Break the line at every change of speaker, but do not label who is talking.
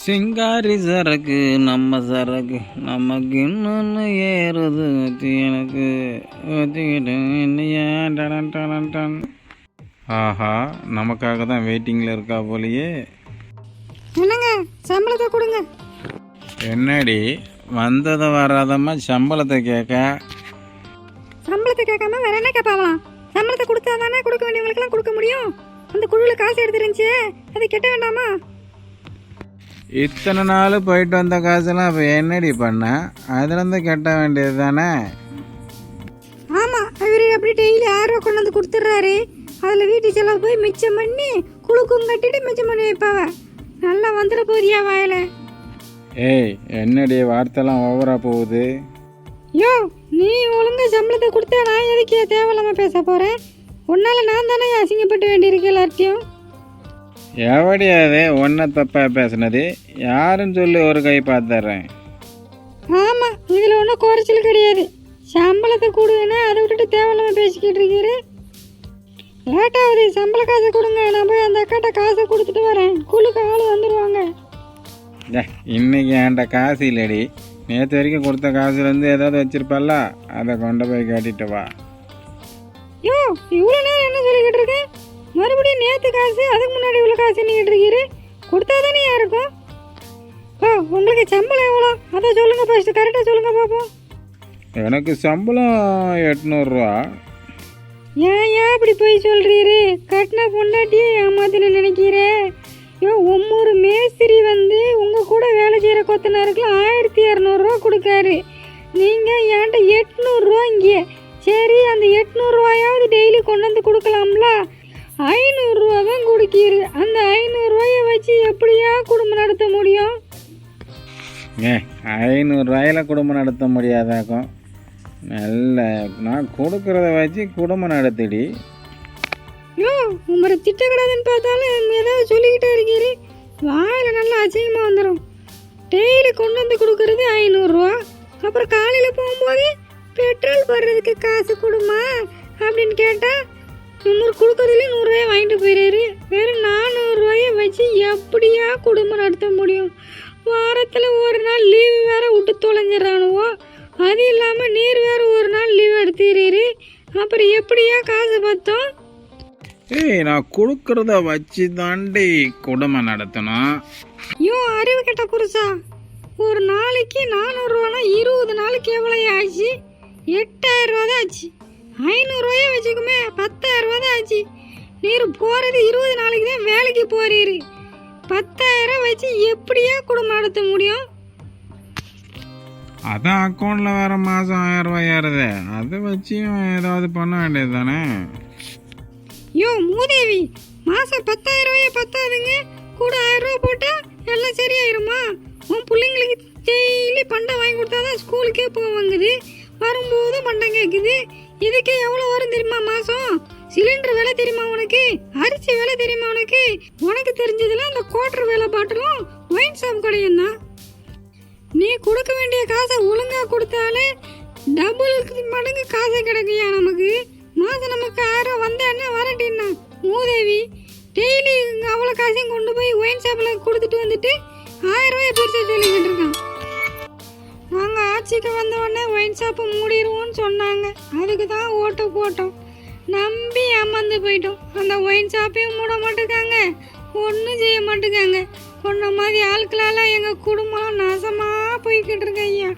சிங்காரி சரக்கு நம்ம சரக்கு நமக்கு இன்னொன்று ஏறுது எனக்கு டன். ஆஹா நமக்காக தான் வெயிட்டிங்கில் இருக்கா போலயே.
என்னங்க சம்பளத்தை கொடுங்க.
என்னடி வந்ததை வராதம்மா சம்பளத்தை கேட்க?
சம்பளத்தை கேட்காம வேற என்ன கேட்பாங்களாம் சம்பளத்தை கொடுத்தா தானே கொடுக்க வேண்டியவங்களுக்குலாம் கொடுக்க முடியும்? அந்த குழுவில் காசு எடுத்துருந்துச்சு அதை கெட்ட வேண்டாமா?
இத்தனை நாள் போயிட்டு வந்த காசெல்லாம் இப்போ என்னடி பண்ண? அதுலேருந்து கட்ட வேண்டியது தானே?
ஆமாம் அவர் அப்படி டெய்லி ரூபா கொண்டு வந்து கொடுத்துட்றாரு. அதில் வீட்டு செலவு போய் மிச்சம் பண்ணி குழுக்கும் கட்டிட்டு மிச்சம் பண்ணி வைப்பாவ. நல்லா வந்துட போதியா வாயில?
ஏய் என்னடி வார்த்தைலாம் ஓவரா போகுது?
யோ நீ ஒழுங்கா சம்பளத்தை கொடுத்தா நான் எதுக்கு தேவையில்லாம பேச போறேன்? உன்னால நான் தானே அசிங்கப்பட்டு வேண்டியிருக்கு எல்லார்ட்டையும்.
எவடி அது? ஒன்றை தப்பாக பேசுனது? யாருன்னு சொல்லி ஒரு கை பார்த்துட்றேன்
ஆமா இதுல ஒன்றும் குறைச்சல் கிடையாது. சம்பளத்தை கொடுங்கன்னா அதை விட்டுட்டு தேவையில்லாம பேசிக்கிட்டு இருக்கிறேன் லேட்டாகுது சம்பள காசை கொடுங்க. நான் போய் அந்த அக்காட்ட காசை கொடுத்துட்டு வரேன். குழுக்கு ஆள் வந்துடுவாங்க
இன்னைக்கு என்கிட்ட காசு இல்லடி. நேற்று வரைக்கும் கொடுத்த காசுலேருந்து ஏதாவது வச்சிருப்பல்ல அதை கொண்டு போய் கட்டிட்டு வா.
யோ இவ்வளோ நேரம் என்ன சொல்லிக்கிட்டு இருக்கேன் மறுபடியும் நேற்று காசு அதுக்கு முன்னாடி இவ்வளோ காசு நீக்கிட்டு இருக்கிறேன் கொடுத்தா தானே இருக்கும் ஓ உங்களுக்கு சம்பளம் எவ்வளோ? அதை சொல்லுங்க ஃபர்ஸ்ட் கரெக்டாக சொல்லுங்க பார்ப்போம்
எனக்கு சம்பளம் எட்நூறுரூவா
ஏன் ஏன் இப்படி போய் சொல்றீரு? கட்டின பொண்டாட்டியே ஏமாத்தின நினைக்கிறே? யோ ஒவ்வொரு மேஸ்திரி வந்து உங்க கூட வேலை செய்யற கொத்தனாருக்குலாம் ஆயிரத்தி இரநூறுவா கொடுக்காரு. நீங்க என்கிட்ட எட்நூறுரூவா ஐநூறுரூவா தான் கொடுக்கீரு. அந்த ஐநூறுரூவாயை வச்சு எப்படியா குடும்பம் நடத்த முடியும்?
ஏ ஐநூறுரூவாயில் குடும்பம் நடத்த முடியாதாக்கும் நல்ல நான் கொடுக்குறத வச்சு குடும்பம் நடத்திடி.
யோ உங்களை திட்டக்கூடாதுன்னு பார்த்தாலும் ஏதாவது சொல்லிக்கிட்டே இருக்கிறீ வாயில் நல்லா அசிங்கமாக வந்துடும் டெய்லி கொண்டு வந்து கொடுக்கறது ஐநூறுரூவா. அப்புறம் காலையில் போகும்போது பெட்ரோல் போடுறதுக்கு காசு கொடுமா அப்படின்னு கேட்டால் நூறு கொடுக்கறதுல நூறுரூவாயை வாங்கிட்டு போயிடுறாரு வெறும் நானூறுரூவாயை வச்சு எப்படியா குடும்பம் நடத்த முடியும்? வாரத்தில் ஒரு நாள் லீவு வேற விட்டு தொலைஞ்சிடறானுவோ. அது இல்லாமல் நீர் வேற ஒரு நாள் லீவ் எடுத்துக்கிறாரு. அப்புறம் எப்படியா காசு பார்த்தோம்
ஏய் நான் கொடுக்குறத வச்சு தாண்டி குடும்பம் நடத்தணும்.
ஐயோ அறிவு கெட்ட புருஷா ஒரு நாளைக்கு நானூறுரூவானா இருபது நாளைக்கு எவ்வளோ ஆச்சு? எட்டாயிரம் ரூபா தான் ஆச்சு. ஐநூறுரூவாயே வச்சுக்குமே பத்தாயிரம் ரூபா தான் ஆச்சு நீர் போகிறது இருபது நாளைக்கு தான் வேலைக்கு போறீரு. பத்தாயிரம் வச்சு எப்படியா குடும்பம் நடத்த முடியும்?
அதான் அக்கௌண்ட்டில் வேறு மாதம் ஆயிரம் ரூபாய் ஏறுதே. அதை வச்சியும் ஏதாவது பண்ண வேண்டியது தானே
யோ மூதேவி மாதம் பத்தாயிரம் ரூபாயே பத்தாதுங்க. கூட ஆயிரம் ரூபா போட்டால் எல்லாம் சரியாயிருமா? உன் பிள்ளைங்களுக்கு டெய்லி பண்டை வாங்கி கொடுத்தாதான் ஸ்கூலுக்கே போவாங்குது வரும்போது பண்டம் கேட்குது இதுக்கே எவ்வளோ வரும் தெரியுமா மாதம் சிலிண்டர் விலை தெரியுமா உனக்கு? அரிசி விலை தெரியுமா உனக்கு? உனக்கு தெரிஞ்சதுல அந்த குவார்டர் விலை பாட்டிலும் ஒயின் ஷாப் கடையும் தான். நீ கொடுக்க வேண்டிய காசை ஒழுங்காக கொடுத்தாலே டபுள் மடங்கு காசு கிடைக்குயா நமக்கு. மாதம் நமக்கு ஆயிரம் வந்தேன்னா என்ன வரட்டின்னா மூதேவி டெய்லி அவ்வளோ காசையும் கொண்டு போய் ஒயின் ஷாப்பில் கொடுத்துட்டு வந்துட்டு ஆயிரம் ரூபாய் பெருசாக சொல்லிக்கிட்டு இருக்கான். ஆட்சிக்கு வந்த உடனே ஒயின் ஷாப்பு மூடிடுவோம்னு சொன்னாங்க. அதுக்கு தான் ஓட்டு போட்டோம். நம்பி ஏமாந்து போயிட்டோம். அந்த ஒயின் ஷாப்பையும் மூட மாட்டேக்காங்க ஒன்றும் செய்ய மாட்டேங்காங்க. உன்ன மாதிரி ஆட்களால் எங்கள் குடும்பம் நாசமாக போய்கிட்டு இருக்கு ஐயா.